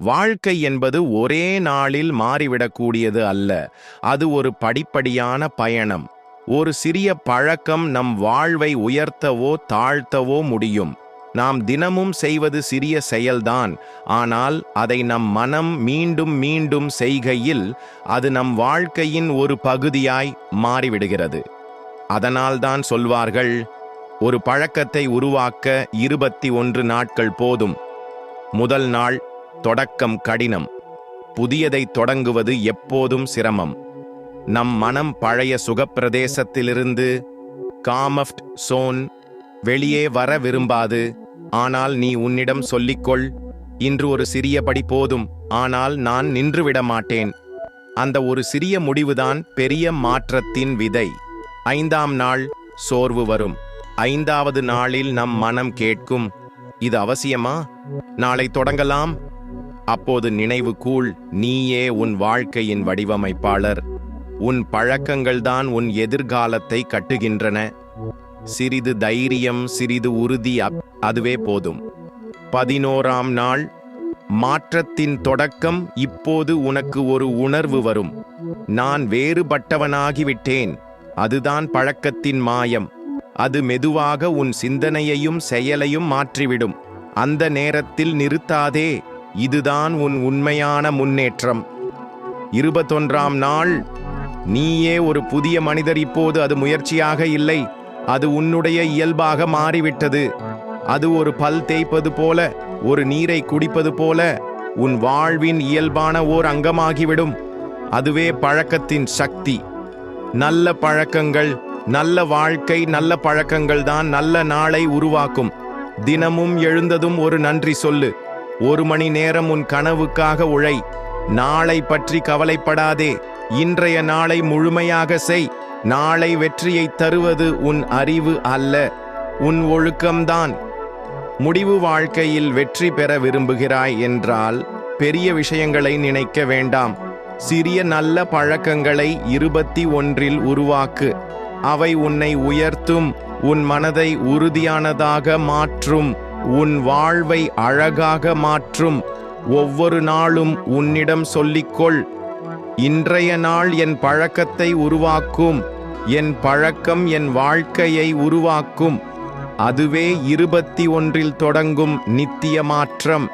வாழ்க்கை என்பது ஒரே நாளில் மாறிவிடக்கூடியது அல்ல. அது ஒரு படிப்படியான பயணம். ஒரு சிறிய பழக்கம் நம் வாழ்வை உயர்த்தவோ தாழ்த்தவோ முடியும். நாம் தினமும் செய்வது சிறிய செயல்தான். ஆனால் அதை நம் மனம் மீண்டும் மீண்டும் செய்கையில் அது நம் வாழ்க்கையின் ஒரு பகுதியாய் மாறிவிடுகிறது. அதனால்தான் சொல்வார்கள் ஒரு பழக்கத்தை உருவாக்க இருபத்தி ஒன்று நாட்கள் போதும். முதல் நாள் தொடக்கம் கடினம். புதியதை தொடங்குவது எப்போதும் சிரமம். நம் மனம் பழைய சுகப்பிரதேசத்திலிருந்து காமஃப்ட் சோன் வெளியே வர விரும்பாது. ஆனால் நீ உன்னிடம் சொல்லிக்கொள் இன்று ஒரு சிறியபடி போதும் ஆனால் நான் நின்றுவிட மாட்டேன். அந்த ஒரு சிறிய முடிவுதான் பெரிய மாற்றத்தின் விதை. ஐந்தாம் நாள் சோர்வு வரும். ஐந்தாவது நாளில் நம் மனம் கேட்கும் இது அவசியமா? நாளை தொடங்கலாம்? அப்போது நினைவு கூள் நீயே உன் வாழ்க்கையின் வடிவமைப்பாளர். உன் பழக்கங்கள்தான் உன் எதிர்காலத்தை கட்டுகின்றன. சிறிது தைரியம் சிறிது உறுதி அப்- அதுவே போதும். பதினோராம் நாள் மாற்றத்தின் தொடக்கம் இப்போது உனக்கு ஒரு உணர்வு வரும். நான் வேறுபட்டவனாகிவிட்டேன். அதுதான் பழக்கத்தின் மாயம். அது மெதுவாக உன் சிந்தனையையும் செயலையும் மாற்றிவிடும். அந்த நேரத்தில் நிறுத்தாதே. இதுதான் உன் உண்மையான முன்னேற்றம். இருபத்தொன்றாம் நாள் நீயே ஒரு புதிய மனிதர். இப்போது அது முயற்சியாக இல்லை. அது உன்னுடைய இயல்பாக மாறிவிட்டது. அது ஒரு பல் தேய்ப்பது போல ஒரு நீரை குடிப்பது போல உன் வாழ்வின் இயல்பான ஓர் அங்கமாகிவிடும். அதுவே பழக்கத்தின் சக்தி. நல்ல பழக்கங்கள் நல்ல வாழ்க்கை நல்ல பழக்கங்கள் தான் நல்ல நாளை உருவாக்கும். தினமும் எழுந்ததும் ஒரு நன்றி சொல்லு. ஒரு மணி நேரம் உன் கனவுக்காக உழை. நாளை பற்றி கவலைப்படாதே. இன்றைய நாளை முழுமையாக செய். நாளை வெற்றியை தருவது உன் அறிவு அல்ல உன் ஒழுக்கம்தான். முடிவு வாழ்க்கையில் வெற்றி பெற விரும்புகிறாய் என்றால் பெரிய விஷயங்களை நினைக்க வேண்டாம். சிறிய நல்ல பழக்கங்களை இருபத்தி ஒன்றில் உருவாக்கு. அவை உன்னை உயர்த்தும் உன் மனதை உறுதியானதாக மாற்றும். உன் வாழ்வை அழகாக மாற்றும். ஒவ்வொரு நாளும் உன்னிடம் சொல்லிக்கொள். இன்றைய நாள் என் பழக்கத்தை உருவாக்கும். என் பழக்கம் என் வாழ்க்கையை உருவாக்கும். அதுவே இருபத்தி ஒன்றில் தொடங்கும் நித்திய மாற்றம்.